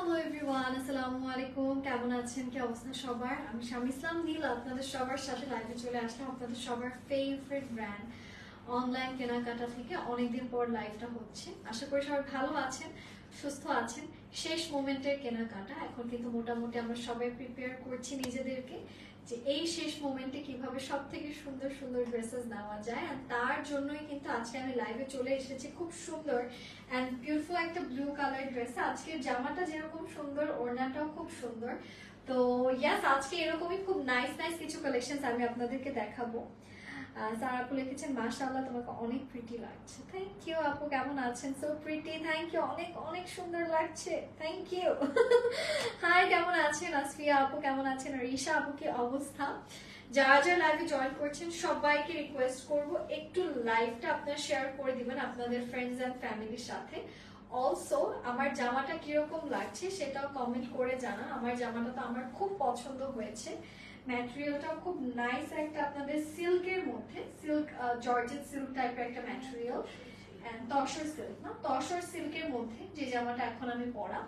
Hello everyone আসসালামু আলাইকুম কেমন আছেন? কি অবস্থা সবার? আমি স্বামী ইসলাম নীল, আপনাদের সবার সাথে লাইভে চলে আসলাম, আপনাদের সবার ফেভারিট ব্র্যান্ড অনলাইন কেনাকাটা থেকে অনেকদিন পর লাইভটা হচ্ছে। আশা করি সবাই ভালো আছেন। সুস্থ আছেন। শেষ মোমেন্টের কেনাকাটা। এখন কিন্তু মোটামুটি আমরা সবাই প্রিপেয়ার করছি নিজেদেরকে যে এই শেষ মোমেন্টে কীভাবে সব থেকে সুন্দর সুন্দর ড্রেসেস নেওয়া যায়। আর তার জন্যই কিন্তু আজকে আমি লাইভে চলে এসেছি খুব সুন্দর অ্যান্ড বিউটিফুল একটা ব্লু কালার ড্রেস আজকের জামাটা যেরকম সুন্দর, ওড়নাটাও খুব সুন্দর। তো ইয়াস আজকে এরকমই খুব নাইস নাইস কিছু কালেকশন আমি আপনাদেরকে দেখাবো। আপু লিখেছেন তোমাকে অনেক প্রিটি লাগছে। থ্যাংক ইউ আপু, কেমন আছেন? সো প্রিটি থ্যাংক ইউ অনেক অনেক সুন্দর লাগছে। থ্যাংক ইউ হাই কেমন আছেন? আসফিয়া আপু, কেমন আছেন? আপু, কি অবস্থা? যারা যারা লাইভে জয়েন করছেন, সবাইকে রিকোয়েস্ট করব, একটু লাইভটা আপনারা শেয়ার করে দিবেন আপনাদের ফ্রেন্ডস অ্যান্ড ফ্যামিলির সাথে। অলসো আমার জামাটা কীরকম লাগছে সেটাও কমেন্ট করে জানা আমার জামাটা তো আমার খুব পছন্দ হয়েছে। ম্যাটেরিয়ালটা খুব নাইস একটা আপনাদের সিল্কের মধ্যে সিল্ক জর্জেট সিল্ক টাইপের একটা ম্যাটেরিয়াল তসর সিল্ক না? তসর সিল্কের মধ্যে যে জামাটা এখন আমি পরা।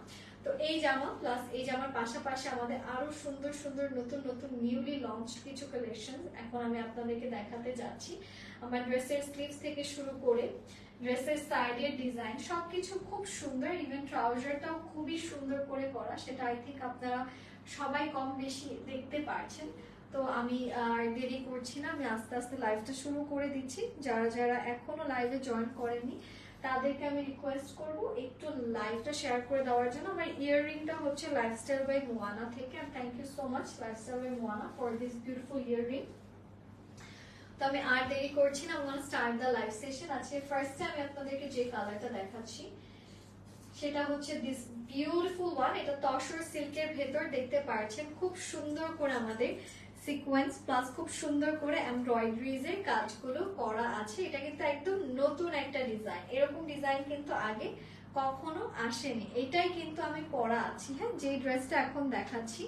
তো এই জামা প্লাস এই জামার পাশাপাশি আমাদের আরও সুন্দর সুন্দর, নতুন নতুন নিউলি লঞ্চ কিছু কালেকশন এখন আমি আপনাদেরকে দেখাতে যাচ্ছি। আমার ড্রেসের স্লিভস থেকে শুরু করে ড্রেসের সাইডের ডিজাইন সবকিছু খুব সুন্দর। ইভেন ট্রাউজারটাও খুবই সুন্দর করে করা। সেটা আই থিঙ্ক আপনারা সবাই কম বেশি দেখতে পারছেন। তো আমি আর দেরি করছি না, আমি আস্তে আস্তে লাইভটা শুরু করে দিচ্ছি। যারা যারা এখনও লাইভে জয়েন করেনি তাদেরকে আমি রিকোয়েস্ট করব একটু লাইভটা শেয়ার করে দেওয়ার জন্য। আমার ইয়াররিংটা হচ্ছে লাইফস্টাইল বাই মোয়ানা থেকে। আর thank you so much lifestyle by Moana for this beautiful earring তো আমি আর দেরি করছি না আমরা স্টার্ট দ্য লাইভ সেশন আছে ফার্স্টে আমি আপনাদেরকে যে কালারটা দেখাচ্ছি সেটা হচ্ছে দিস বিউটিফুল ওয়ান এটা তসর সিল্কের ভেতর দেখতে পাচ্ছেন খুব সুন্দর করে আমাদের সিকোয়েন্স প্লাস খুব সুন্দর করে এমব্রয়ডারিজ এর কাজগুলো করা আছে। এটা কিন্তু একদম নতুন একটা ডিজাইন এরকম ডিজাইন কিন্তু আগে কখনো আসেনি। এটাই কিন্তু আমি পরা আছি হ্যাঁ? যে ড্রেসটা এখন দেখাচ্ছি,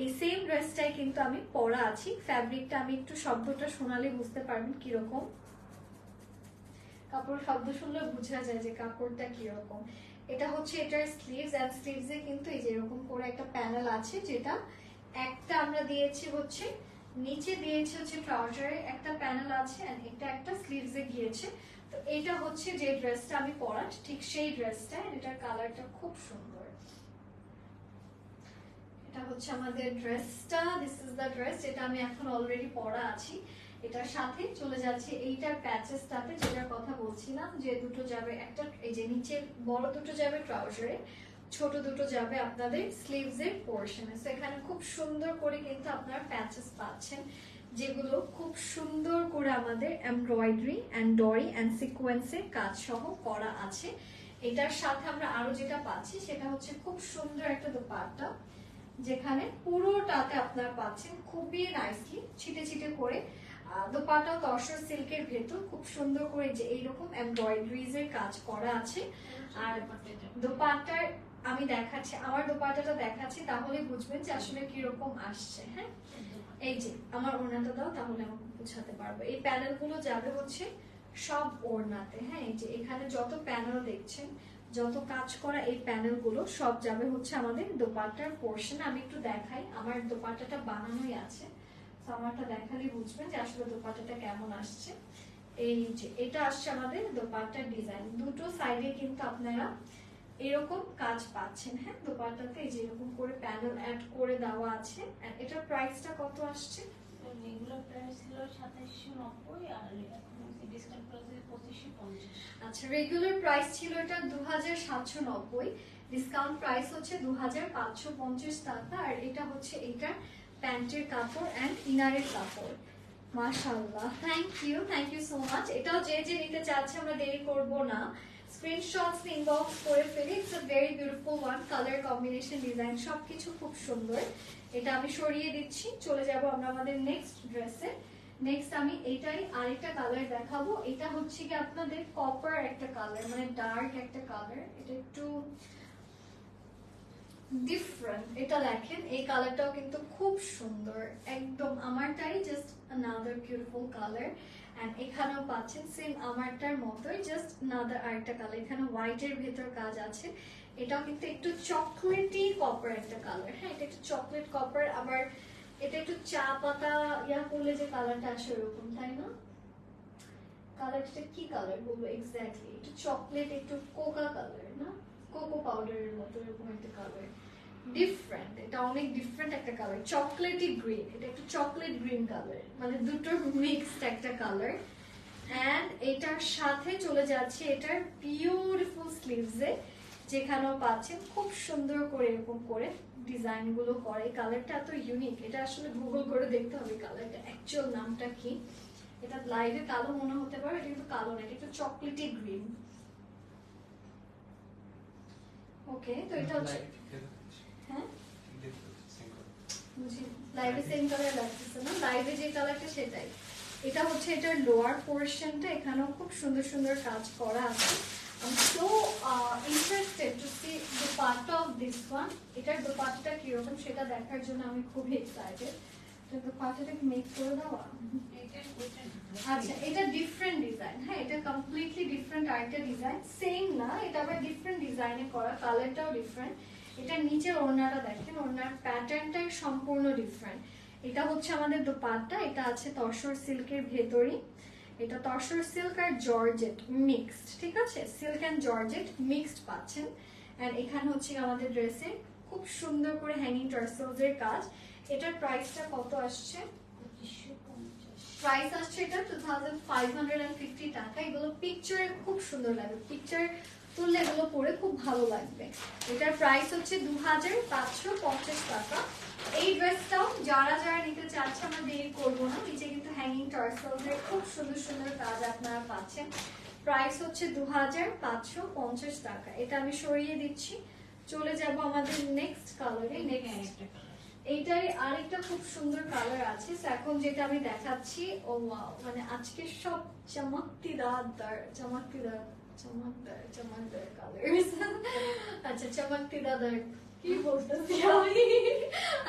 এই সেম ড্রেসটাই কিন্তু আমি পরা আছি। ফ্যাব্রিকটা আমি একটু শব্দটা শোনালে বুঝতে পারবেন কীরকম। কাপড় শব্দ শুনলে বোঝা যায় যে কাপড়টা কীরকম। এটা হচ্ছে এটার স্লিভস অ্যান্ড স্লিভস কিন্তু এই যে এরকম করে একটা প্যানেল আছে যেটা একটা আমরা দিয়েছি হচ্ছে, নিচে দিয়েছি হচ্ছে ট্রাউজারে একটা প্যানেল আছে and এটা একটা স্লিভস গিয়েছে। তো এটা হচ্ছে যে ড্রেসটা আমি পরা ঠিক সেই ড্রেসটা এটার কালারটা খুব সুন্দর। এটা হচ্ছে আমাদের ড্রেসটা দিস ইজ দ্য ড্রেস যেটা আমি এখন অলরেডি পরা আছি। এটার সাথে চলে যাচ্ছে এইটার প্যাচেসটাতে যেটার কথা বলছিলাম, যে দুটো যাবে একটা, এই যে নিচের বড় দুটো যাবে ট্রাউজারে ছোট দুটো যাবে আপনাদের স্লিভস এর পোর্শনে সো এখানে খুব সুন্দর করে কিন্তু আপনারা প্যাচেস পাচ্ছেন, যেগুলো খুব সুন্দর করে আমাদের এমব্রয়ডারি অ্যান্ড ডরি অ্যান্ড সিকোয়েন্সের কাজ সহ করা আছে। এটার সাথে আমরা আরও যেটা পাচ্ছি, সেটা হচ্ছে খুব সুন্দর একটা দোপাট্টা, যেখানে পুরোটাতে আপনারা পাচ্ছেন খুবই নাইসলি ছিটে ছিটে করে দোপাটা তসর সিল্কের ভেতর, খুব সুন্দর করে যে এইরকম এমব্রয়ডারিজ এর কাজ করা আছে। আর দোপাট্টার আমি দেখাচ্ছি, আমার দোপাট্টাটা দেখাচ্ছি, তাহলে বুঝবেন যে আসলে কীরকম আসছে হ্যাঁ? এই যে, আমার ওড়নাটা দাও, তাহলে আমাকে বুঝাতে পারব। এই প্যানেলগুলো যাবে হচ্ছে সব ওড়নাতে হ্যাঁ? এই যে, এখানে যত প্যানেল দেখছেন, যত কাজ করা এই প্যানেলগুলো সব যাবে হচ্ছে আমাদের দোপাট্টার পোর্শন আমি একটু দেখাই, আমার দোপাট্টাটা বানানোই আছে। আমারটা দেখালে বুঝবেন যে আসলে দোপাট্টাটা কেমন আসছে। এই যে এটা আসছে আমাদের দোপাট্টার ডিজাইন। দুটো সাইডে কিন্তু আপনারা এরকম কাজ পাচ্ছেন হ্যাঁ? দোপাট্টাতে এই যে এরকম করে প্যানেল অ্যাড করে দেওয়া আছে। এটার প্রাইসটা কত আসছে? রেগুলার প্রাইস ছিল সাতাইশশো নব্বই আর ডিসকাউন্ট প্রাইস পঁচিশশো পঞ্চাশ। আচ্ছা রেগুলার প্রাইস ছিল এটা দু হাজার সাতশো নব্বই। ডিসকাউন্ট প্রাইস হচ্ছে দু হাজার পাঁচশো পঞ্চাশ টাকা। আর এটা হচ্ছে এটার প্যান্টের কাপড় অ্যান্ড ইনারের কাপড়। মাশাআল্লাহ। Thank you thank you so much এটাও যে যে নিতে চাচ্ছে, আমরা দেরি করব না। স্ক্রিনশটস ইনবক্স করে ফেলি। It's a very beautiful one colour combination design সবকিছু খুব সুন্দর। এটা আমি সরিয়ে দিচ্ছি। চলে যাব আমরা আমাদের নেক্সট ড্রেসে নেক্সট আমি এটাই আরেকটা কালার দেখাবো। এটা হচ্ছে কি আপনাদের কপার একটা কালার মানে ডার্ক একটা কালার এটা একটু ডিফারেন্ট এটা দেখেন, এই কালারটাও কিন্তু খুব সুন্দর। একদম আমারটাই just another beautiful colour and এখানেও পাচ্ছেন সেম আমারটার মতোই জাস্ট আনাদার আরেকটা কালার এখানে হোয়াইটের ভেতর কাজ আছে। এটাও কিন্তু একটু চকলেটি কপার একটা কালার হ্যাঁ এটা একটু চকলেট কপার আবার এটা একটু চা পাতা ইয়া করলে যে কালারটা আসে ওরকম, তাই না? কালারটা কি কালার বলব এক্স্যাক্টলি একটু চকলেট একটু কোকা কালার না? কোকো পাউডারের মতো এরকম একটা কালার ডিফারেন্ট এটা অনেক ডিফারেন্ট একটা কালার চকলেটি গ্রিন এটা একটু চকলেট গ্রিন কালার মানে দুটোর মিক্সড একটা কালার অ্যান্ড এটার সাথে চলে যাচ্ছে এটার বিউটিফুল স্লিভসে যেখানেও পাচ্ছেন খুব সুন্দর করে এরকম করে ডিজাইনগুলো করে। কালারটা এত ইউনিক এটা আসলে গুগল করে দেখতে হবে কালারটা অ্যাকচুয়াল নামটা কি? এটা লাইভে কালো মনে হতে পারে, এটা কিন্তু কালো না, এটা একটু চকলেটি গ্রিন ওকে তো এটা হচ্ছে হ্যাঁ? বুঝি। লাইভে সেম কালার লাগতেছে না? লাইভে যে কালারটা সেটাই। এটা হচ্ছে এটার লোয়ার পোর্শনটা এখানেও খুব সুন্দর সুন্দর কাজ করা আছে। See the part of this one. এটার দোপাট্টা কীরকম সেটা দেখার জন্য আমি খুবই এক্সাইটেড আচ্ছা হ্যাঁ এটা হচ্ছে আমাদের এটা আছে তসর সিল্কের ভেতরই। এটা তসর সিল্ক আর জর্জেট মিক্সড ঠিক আছে? সিল্ক অ্যান্ড জর্জেট মিক্সড পাচ্ছেন। এখানে হচ্ছে আমাদের ড্রেসে খুব সুন্দর করে হ্যাঙ্গিং টার্সেলস এর কাজ। এটার প্রাইসটা কত আসছে? প্রাইস আসছে এটা two thousand five hundred and fifty টাকা। এগুলো পিকচারে খুব সুন্দর লাগবে পিকচার তুললে এগুলো পরে খুব ভালো লাগবে। এটার প্রাইস হচ্ছে দু হাজার পাঁচশো পঞ্চাশ টাকা। এই ড্রেসটাও যারা যারা নিতে চাচ্ছে আমরা দেরি করব না। নিচে কিন্তু হ্যাঙ্গিং টার্সেলসের খুব সুন্দর সুন্দর কাজ আপনারা পাচ্ছেন। প্রাইস হচ্ছে দু হাজার পাঁচশো পঞ্চাশ টাকা। এটা আমি সরিয়ে দিচ্ছি। চলে যাব আমাদের নেক্সট কালারে নেক্সট এইটাই আরেকটা খুব সুন্দর কালার আছে। এখন যেটা আমি দেখাচ্ছি, ও মানে আজকে সব চমকতিদার চমকতিদার, চমকদার চমকদার কালার আচ্ছা কি বলতেছি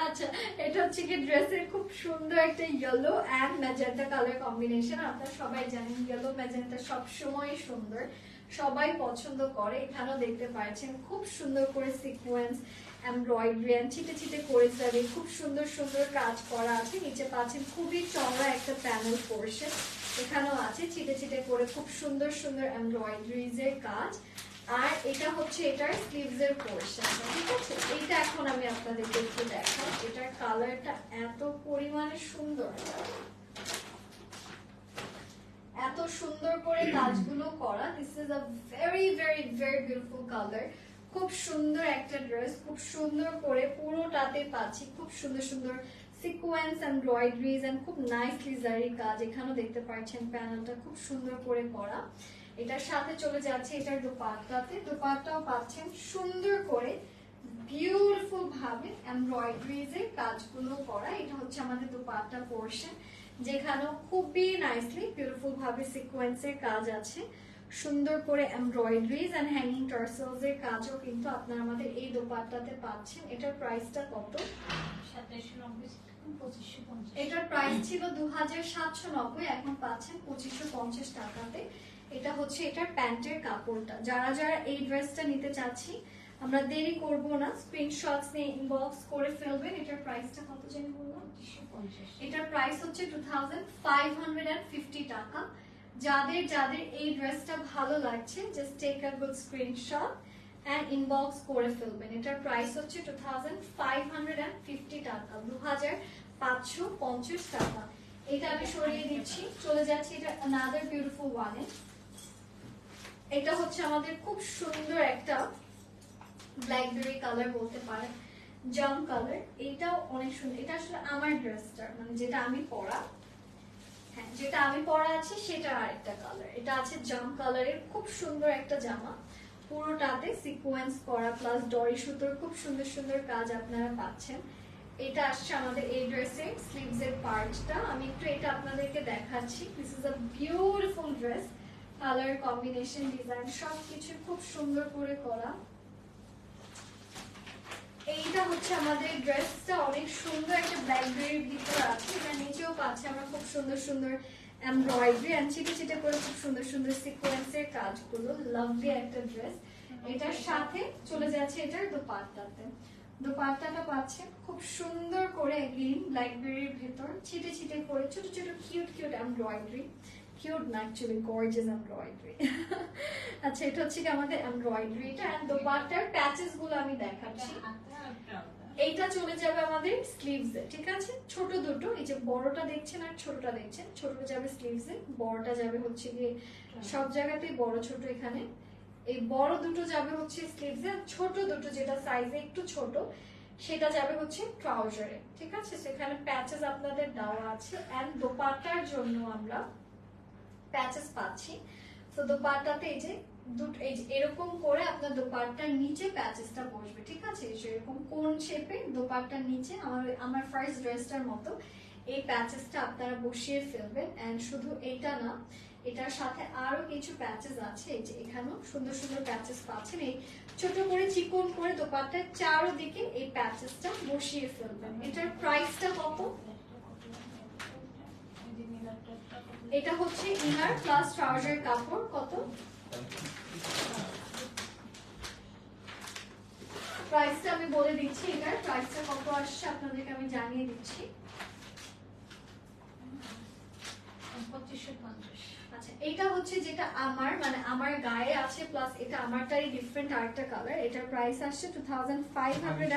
আচ্ছা এটা হচ্ছে কি ড্রেসের খুব সুন্দর একটা yellow and magenta colour combination আপনারা সবাই জানেন ইয়েলো ম্যাজেন্টা সব সময় সুন্দর। সবাই পছন্দ করে। এখানেও দেখতে পাচ্ছেন, খুব সুন্দর করে সিকোয়েন্স এমব্রয়ডারি এন্ড ছিটে ছিটে করে যাবে খুব সুন্দর সুন্দর কাজ করা আছে। নিচে পাচ্ছেন খুবই চওড়া একটা প্যানেল পোর্শন এখানেও আছে ছিটে ছিটে করে খুব সুন্দর সুন্দর এমব্রয়ডারিজ এর কাজ। আর এটা হচ্ছে এটার স্লিভস এর পোর্শন ঠিক আছে? এটা এখন আমি আপনাদেরকে একটু দেখাই। এটার কালারটা এত পরিমাণে সুন্দর। এত সুন্দর করে কাজগুলো করা। This is a very very very beautiful colour খুব সুন্দর একটা ড্রেস খুব সুন্দর করে পুরোটাতে পাচ্ছি, খুব সুন্দর সুন্দর সিকোয়েন্স এমব্রয়ডারিজ এন্ড খুব নাইসলি জারি কাজ, এখানেও দেখতে পাচ্ছেন প্যানেলটা খুব সুন্দর করে করা। এটার সাথে চলে যাচ্ছে এটার দোপাট্টাতে, দোপাট্টাও পাচ্ছেন সুন্দর করে বিউটিফুল ভাবে এমব্রয়ডারিজ এর কাজগুলো করা। এটা হচ্ছে আমাদের দোপাট্টা পোর্শন যেখানেও খুবই নাইসলি বিউটিফুল ভাবে সিকোয়েন্সের কাজ আছে। সুন্দর করে এমব্রয়ডারিজ এন্ড হ্যাঙ্গিং টার্সেলস এর কাজও কিন্তু আপনারা আমাদের এই দোপাট্টাতে পাচ্ছেন। এটার প্রাইসটা কত? এটার প্রাইস ছিল দু হাজার সাতশো নব্বই এখন পাচ্ছেন পঁচিশশো পঞ্চাশ টাকাতে। এটা হচ্ছে এটার প্যান্টের কাপড়টা। যারা যারা এই ড্রেসটা নিতে চাচ্ছি আমরা দেরি করব না। স্ক্রিনশটস নিয়ে ইনবক্স করে ফেলবেন। এটার প্রাইসটা কত জানি বললাম এটার প্রাইস হচ্ছে টু অ্যান্ড টাকা। যাদের যাদের এই ড্রেসটা ভালো লাগছে just take a good screenshot and inbox করে ফেলবেন। এটার প্রাইস হচ্ছে two thousand five hundred and fifty টাকা দু হাজার পাঁচশো পঞ্চাশ টাকা। এটা আমি সরিয়ে দিচ্ছি, চলে যাচ্ছি এটা আনাদার বিউটিফুল ওয়ানে এটা হচ্ছে আমাদের খুব সুন্দর একটা ব্ল্যাকবেরি কালার বলতে পারেন জাম কালার এটাও অনেক সুন্দর, এটা আসলে আমার ড্রেসটা মানে যেটা আমি পরা। হ্যাঁ যেটা আমি পরা আছি সেটা আরেকটা কালার এটা আছে জাম কালারের খুব সুন্দর একটা জামা। পুরোটাতে সিকোয়েন্স করা প্লাস ডরি সুতোর খুব সুন্দর সুন্দর কাজ আপনারা পাচ্ছেন। এটা আসছে আমাদের এই ড্রেসের স্লিভস এর পার্টটা আমি একটু এটা আপনাদেরকে দেখাচ্ছি। This is a beautiful dress colour combination design সবকিছু খুব সুন্দর করে করা। এইটা হচ্ছে আমাদের ড্রেসটা, অনেক সুন্দর একটা ব্ল্যাকবেরির ভিতর আছে। এটা নিচেও পাচ্ছে, আমরা খুব সুন্দর সুন্দর এমব্রয়ডারি এন্ড ছিটে ছিটে করে খুব সুন্দর সুন্দর সিকোয়েন্সের কাজগুলো। লাভলি একটা ড্রেস এটার সাথে চলে যাচ্ছে এটার দোপাট্টাতে। দোপাট্টাটা পাচ্ছেন খুব সুন্দর করে গ্রিন ব্ল্যাকবেরির ভেতর, ছিটে ছিটে করে ছোট ছোট কিউট কিউট এমব্রয়ডারি কিউট না অ্যাকচুয়ালি গর্জিয়াস এমব্রয়ডারি আচ্ছা এটা হচ্ছে কি আমাদের এমব্রয়ডারিটা এন্ড দোপাট্টার প্যাচেসগুলো আমি দেখাচ্ছি। এইটা চলে যাবে আমাদের স্লিভস ঠিক আছে? ছোট দুটো এই যে বড়টা দেখছেন আর ছোটটা দেখছেন ছোটটা যাবে স্লিভস বড়টা যাবে হচ্ছে গিয়ে সব জায়গাতেই বড় ছোট এখানে। এই বড় দুটো যাবে হচ্ছে স্লিভস ছোট দুটো যেটা সাইজে একটু ছোট সেটা যাবে হচ্ছে ট্রাউজারে ঠিক আছে? সেখানে প্যাচেস আপনাদের দেওয়া আছে এন্ড দোপাট্টার জন্য আমরা প্যাচেস পাচ্ছি। তো দোপাট্টাতে এই যে দুটো, এই যে এরকম করে আপনার দোপাট্টার নিচে প্যাচেসটা বসবে, ঠিক আছে? এরকম কোন শেপে দোপাট্টার নিচে আমার আমার ফার্স্ট ড্রেসটার মতো এই প্যাচেসটা আপনারা বসিয়ে ফেলবেন। এন্ড শুধু এটা না, এটার সাথে আরও কিছু প্যাচেস আছে। এই যে এখানেও সুন্দর সুন্দর প্যাচেস পাচ্ছেন। এই ছোট করে চিকন করে দোপাট্টার চারোদিকে এই প্যাচেসটা বসিয়ে ফেলবেন। এটার প্রাইসটা কত? এটা হচ্ছে ইনার প্লাস ট্রাউজার কাপড় কত? প্রাইসটা আমি বলে দিচ্ছি এটার প্রাইসটা কত আসছে আপনাদেরকে আমি জানিয়ে দিচ্ছি। আচ্ছা এটা হচ্ছে যেটা আমার মানে আমার গায়ে আছে প্লাস এটা আমারটারই ডিফারেন্ট আরেকটা কালার এটার প্রাইস আসছে two thousand five hundred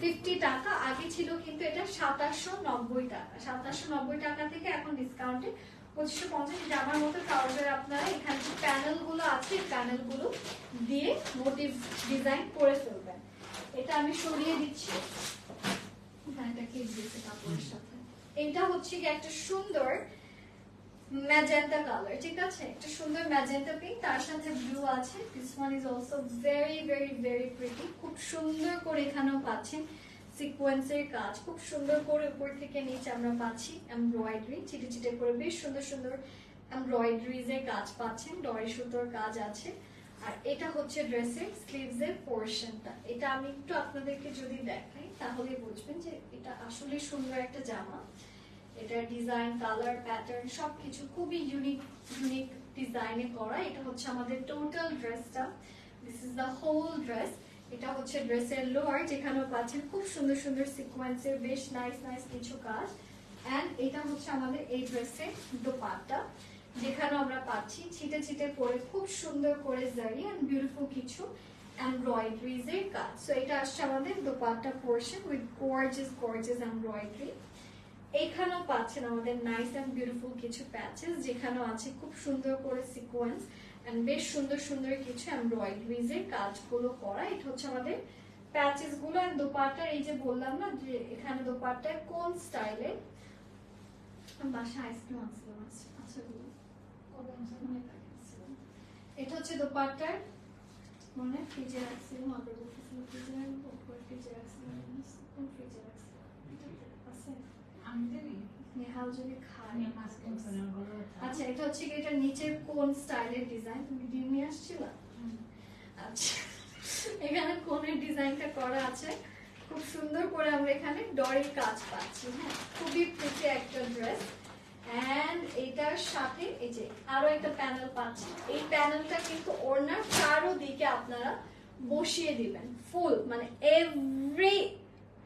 fifty টাকা। আগে ছিল কিন্তু এটা সাতাশশো নব্বই টাকা। সাতাশশো নব্বই টাকা থেকে এখন ডিসকাউন্টে পঁচিশশো পঞ্চাশ এটা আমার মতো ট্রাউজার আপনারা এখানে যে প্যানেলগুলো আছে প্যানেলগুলো দিয়ে মোটিভ ডিজাইন করে ফেলবেন। এটা আমি সরিয়ে দিচ্ছি। হ্যাঁ এটা কে দিয়েছে কাপড়ের সাথে? এটা হচ্ছে কি একটা সুন্দর ম্যাজেন্টা কালার ঠিক আছে? একটা সুন্দর ম্যাজেন্টা পিঙ্ক তার সাথে ব্লু আছে। This one is also very very very pretty খুব সুন্দর করে এখানেও পাচ্ছেন। সিকোয়েন্সের কাজ খুব সুন্দর করে উপর থেকে নিচে আমরা পাচ্ছি এমব্রয়ডারি চিটে চিটে করে বেশ সুন্দর সুন্দর এমব্রয়ডারিজ এর কাজ পাচ্ছেন ডরি সুতোর কাজ আছে। আর এটা হচ্ছে ড্রেসের স্লিভস এর পোর্শনটা এটা আমি একটু আপনাদেরকে যদি দেখাই, তাহলে বুঝবেন যে এটা আসলে সুন্দর একটা জামা। এটার ডিজাইন কালার প্যাটার্ন সবকিছু খুবই ইউনিক ইউনিক ডিজাইনে করা। এটা হচ্ছে আমাদের টোটাল ড্রেসটা this is the whole dress এটা হচ্ছে ড্রেসের লোয়ার যেখানেও পাচ্ছেন খুব সুন্দর সুন্দর সিকোয়েন্সের, বেশ নাইস নাইস কিছু কাজ। অ্যান্ড এটা হচ্ছে আমাদের এই ড্রেসের দোপাট্টা যেখানে আমরা পাচ্ছি ছিটে ছিটে পরে খুব সুন্দর করে জারি অ্যান্ড বিউটিফুল কিছু এমব্রয়ডারিজ এর কাজ। সো এটা আসছে আমাদের dupatta portion with gorgeous gorgeous embroidery এখানেও পাচ্ছেন আমাদের নাইস অ্যান্ড বিউটিফুল কিছু প্যাচেস যেখানেও আছে খুব সুন্দর করে সিকোয়েন্স বেশ সুন্দর সুন্দর কিছু এমব্রয়ডারিজ এর কাজগুলো করা। এটা হচ্ছে আমাদের প্যাচেসগুলো এন্ড দোপাট্টার। এই যে বললাম না যে এখানে দোপাট্টায় কোন স্টাইলে? বাসা আইসক্রিম আনছিলাম আচ্ছা আচ্ছা বলুন। এটা হচ্ছে দোপাট্টার মনে ফ্রিজে রাখছিলাম অর্ডার করতেছিলাম ফ্রিজে রাখব ফ্রিজে রাখছিলাম ফ্রিজে রাখছিলাম। আছে? নেহাল যদি খায় আচ্ছা এটা হচ্ছে কি এটা নিচের কোন স্টাইলের ডিজাইন তুমি ডিম নিয়ে আসছিলা? আচ্ছা এখানে কোনের ডিজাইনটা করা আছে? খুব সুন্দর করে আমরা এখানে ডরের কাজ পাচ্ছি হ্যাঁ? খুবই প্রিটি একটা ড্রেস এন্ড এটার সাথে এই যে আরও একটা প্যানেল পাচ্ছি। এই প্যানেলটা কিন্তু ওড়নার চারো দিকে আপনারা বসিয়ে দিবেন। ফুল মানে এভরি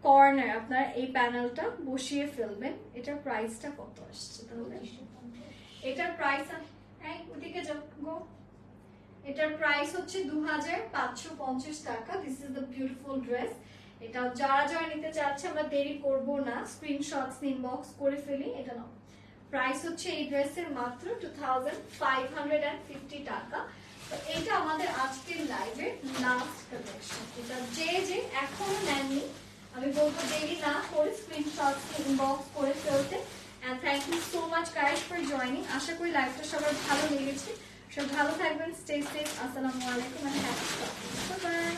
কর্নার আপনার এই প্যানেলটা বসিয়ে ফেলবেন। এটার প্রাইসটা কত আসছে তাহলে? এটার প্রাইস এই ওদিকে গো। এটার প্রাইস হচ্ছে দু হাজার পাঁচশো পঞ্চাশ টাকা। This is the beautiful dress এটা যারা যারা নিতে চাচ্ছে, আমরা দেরি করব না। স্ক্রিনশটস ইনবক্স করে ফেলি, এটা নাও। প্রাইস হচ্ছে এই ড্রেসের মাত্র টু টাকা। তো এটা আমাদের আজকের লাইভের লাস্ট কালেকশন এটা যে যে এখনও নেননি আমি বলব দেরি না করে স্ক্রিনশটস ইনবক্স করে ফেলতে। And thank you so much guide for joining আশা করি লাইফটা সবার ভালো লেগেছে। সব ভালো থাকবেন স্টে সেফ আসসালামু আলাইকুম অ্যান্ড হ্যাপি বাই